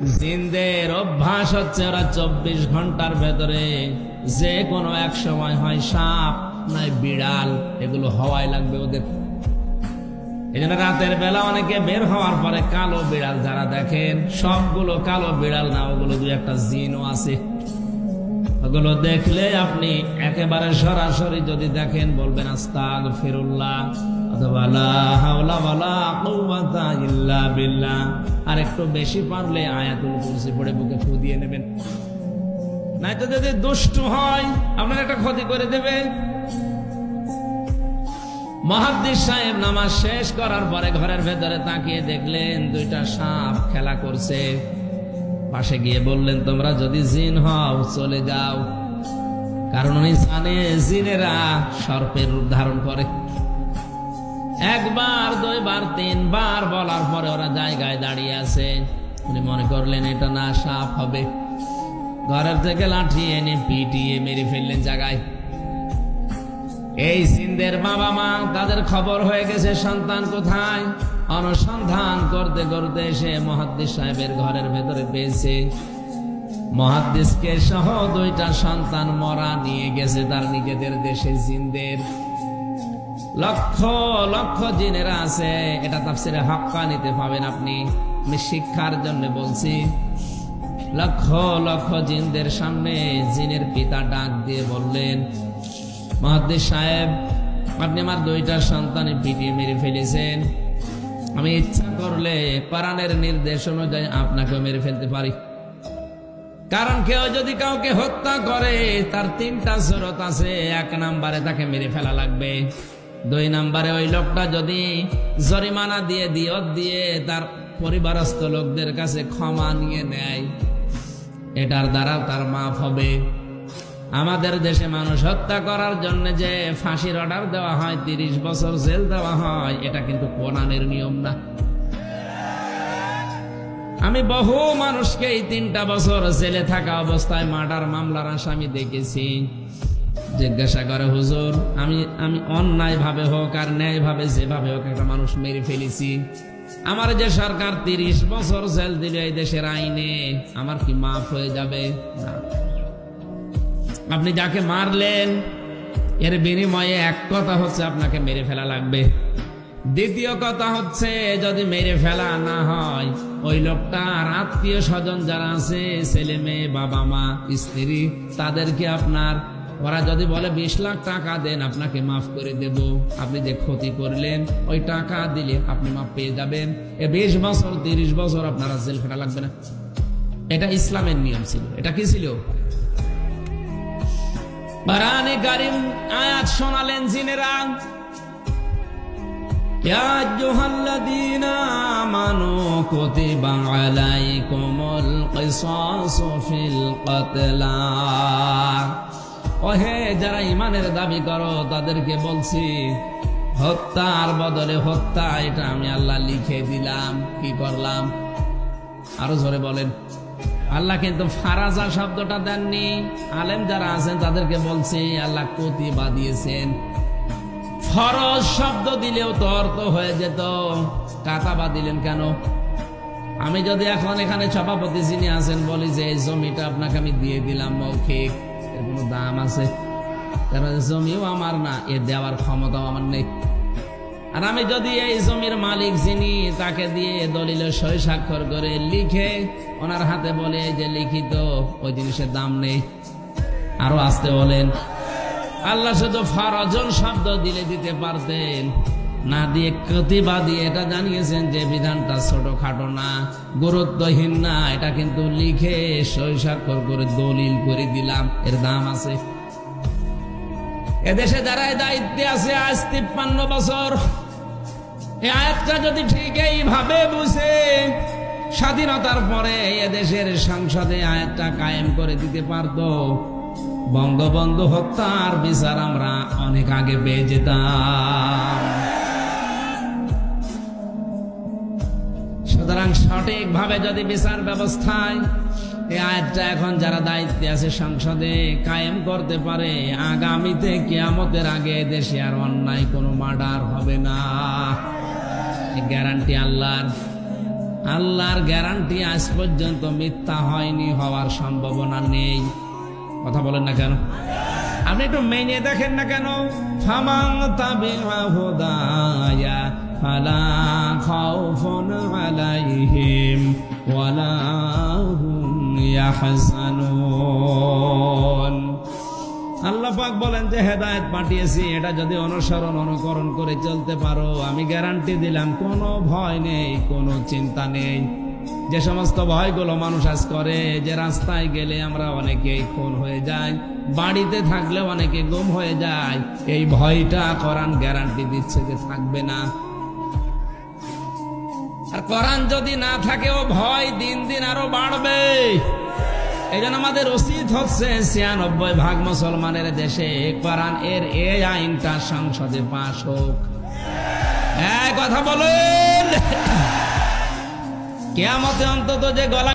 জিনদের অভ্যাস হচ্ছে ওরা চব্বিশ ঘণ্টার ভেতরে যে কোনো এক সময় হয় সাপ, নয় বিড়াল, এগুলো হওয়াই লাগবে ওদের। এই রাতের বেলা অনেকে বের হওয়ার পরে কালো বিড়াল যারা দেখেন, সবগুলো কালো বিড়াল না, ওগুলো দুই একটা জিনও আছে। ওগুলো দেখলে আপনি একেবারে সরাসরি যদি দেখেন বলবেন আস্তাগ ফিরুল্লাহ আর একটু বেশি পারলে আয়াতুল কুরসি পড়ে বুকে ফু নেবেন। নাই তো যদি দুষ্টু হয়, আপনার একটা ক্ষতি করে দেবে। মহাদ্দিস সাহেব নামাজ শেষ করার পরে ঘরের ভেতরে তাকিয়ে দেখলেন দুইটা সাপ খেলা করছে। পাশে গিয়ে বললেন, তোমরা যদি জিন হও, চলে যাও। কারণ উনি জানে জিনেরা সর্পের রূপ ধারণ করে। একবার, দুইবার, তিনবার বলার পরে ওরা জায়গায় দাঁড়িয়ে আছে। উনি মনে করলেন, এটা না সাপ হবে। ঘরের থেকে লাঠি এনে পিটিয়ে মেরে ফেললেন জায়গায়। এই সিন্ধের বাবা মা, তাদের খবর হয়ে গেছে, সন্তান কোথায়? অনুসন্ধান করতে করতে এসে মহাদ্দিস সাহেবের ঘরের ভেতরে পেয়েছে। মহাদ্দিসকে সহ দুইটা সন্তান মরা নিয়ে গেছে তার নিজেদের দেশে জিনদের। লক্ষ লক্ষ জিনেরা আছে, এটা তাফসিরে হাক্কা নিতে পাবেন আপনি। আমি শিক্ষার জন্য বলছি, লক্ষ লক্ষ জিনদের সামনে জিনের পিতা ডাক দিয়ে বললেন মহাদ্দেশ সাহেব আপনি আমার দুইটা সন্তানে পিটিয়ে মেরে ফেলেছেন। আমি ইচ্ছা করলে পারানের নির্দেশ অনুযায়ী আপনাকে মেরে ফেলতে পারি। কারণ কেউ যদি কাউকে হত্যা করে, তার তিনটা জরত আছে। এক নাম্বারে তাকে মেরে ফেলা লাগবে। দুই নাম্বারে ওই লোকটা যদি জরিমানা দিয়ে, দিয়ত দিয়ে তার পরিবারস্থ লোকদের কাছে ক্ষমা নিয়ে নেয়, এটার দ্বারা তার মাফ হবে। আমাদের দেশে মানুষ হত্যা করার জন্য যে ফাঁসির অর্ডার দেওয়া হয়, তিরিশ বছর জেল দেওয়া হয়, এটা কিন্তু কোরআনের নিয়ম না। আমি বহু মানুষকে এই তিনটা বছর জেলে থাকা অবস্থায় মার্ডার মামলার আসামি দেখেছি। জিজ্ঞাসা করে, হুজুর, আমি আমি অন্যায় ভাবে হোক আর ন্যায় ভাবে যেভাবে হোক একটা মানুষ মেরে ফেলেছি। আমার যে সরকার তিরিশ বছর জেল দিল এই দেশের আইনে, আমার কি মাফ হয়ে যাবে? না। আপনি যাকে মারলেন, এর বিনিময়ে এক কথা হচ্ছে আপনাকে মেরে ফেলা লাগবে। দ্বিতীয় কথা হচ্ছে, যদি মেরে ফেলা না হয়, ওই লোকটার আত্মীয় স্বজন যারা আছে, ছেলে মেয়ে, বাবা মা, স্ত্রী, তাদেরকে আপনার, ওরা যদি বলে বিশ লাখ টাকা দেন, আপনাকে মাফ করে দেব। আপনি যে ক্ষতি করলেন, ওই টাকা দিলে আপনি মাফ পেয়ে যাবেন। এ বিশ বছর, তিরিশ বছর আপনারা জেল খাটা লাগবে না। এটা ইসলামের নিয়ম ছিল। এটা কি ছিল? বারানে গারিম আয়াত শোনালেন জিনেরা ওহে, যারা ইমানের দাবি করো, তাদেরকে বলছি, হত্যার বদলে হত্যা, এটা আমি আল্লাহ লিখে দিলাম। কি করলাম? আরও জোরে বলেন। আল্লাহ কিন্তু ফারাজা শব্দটা দেননি। আলেম যারা আছেন, তাদেরকে বলছি, আল্লাহ কতিবা দিয়েছেন। ফরজ শব্দ দিলেও তো অর্থ হয়ে যেত। কাতাবা দিলেন কেন? আমি যদি এখন এখানে সভাপতি যিনি আছেন, বলি যে, এই জমিটা আপনাকে আমি দিয়ে দিলাম মৌখিক। এর কোনো দাম আছে? কারণ জমিও আমার না এ দেওয়ার ক্ষমতাও আমার নেই। আর আমি যদি এই জমির মালিক যিনি, তাকে দিয়ে দলিলে সই স্বাক্ষর করে লিখে ওনার হাতে বলে যে লিখিত, ওই জিনিসের দাম নেই। আরও আসতে বলেন, আল্লাহ শুধু ফরজন শব্দ দিলে দিতে পারতেন, না দিয়ে কতিবা দিয়ে এটা জানিয়েছেন যে বিধানটা ছোটখাটো না, গুরুত্বহীন না, এটা কিন্তু লিখে সই স্বাক্ষর করে দলিল করে দিলাম, এর দাম আছে। এদেশে যারা দায়িত্বে আছে, আজ তিপ্পান্ন বছর এই আয়াতটা যদি ঠিক এইভাবে বুঝে, স্বাধীনতার পরে এদেশের সংসদে আয়াতটা কায়েম করে দিতে পারতো। বঙ্গবন্ধু হত্যার বিচার আমরা অনেক আগে পেয়ে যেতাম। সুতরাং সঠিকভাবে যদি বিচার ব্যবস্থায় এই আয়াতটা এখন যারা দায়িত্বে আছে সংসদে কায়েম করতে পারে, আগামীতে কেয়ামতের আগে দেশে আর অন্যায় কোনো মার্ডার হবে না। গ্যারান্টি আল্লাহর। আল্লাহর গ্যারান্টি আজ পর্যন্ত মিথ্যা হয়নি, হওয়ার সম্ভাবনা নেই। কথা বলেন না কেন? আপনি একটু মেনে দেখেন না কেন? ফামাং তাবিআ হুদায়া, ফালা খাউফুন আলাইহিম, ওয়ালা হুম ইয়াহজানুন। আল্লাহ পাক বলেন যে হেদায়েত পাঠিয়েছি, এটা যদি অনুসরণ, অনুকরণ করে চলতে পারো, আমি গ্যারান্টি দিলাম, কোনো ভয় নেই, কোনো চিন্তা নেই। যে সমস্ত ভয়গুলো মানুষ আজ করে, যে রাস্তায় গেলে আমরা অনেকেই খুন হয়ে যাই, বাড়িতে থাকলে অনেকে গুম হয়ে যায়, এই ভয়টা করান গ্যারান্টি দিচ্ছে যে থাকবে না। আর করান যদি না থাকে, ও ভয় দিন দিন আরও বাড়বে। এই জন্য আমাদের উচিত হচ্ছে ছিয়ানব্বই ভাগ মুসলমানের দেশে কোরআন এর এই আইনটা সংসদে পাশ হোক। হ্যাঁ কথা বলুন। কেয়ামতে অন্তত যে গলা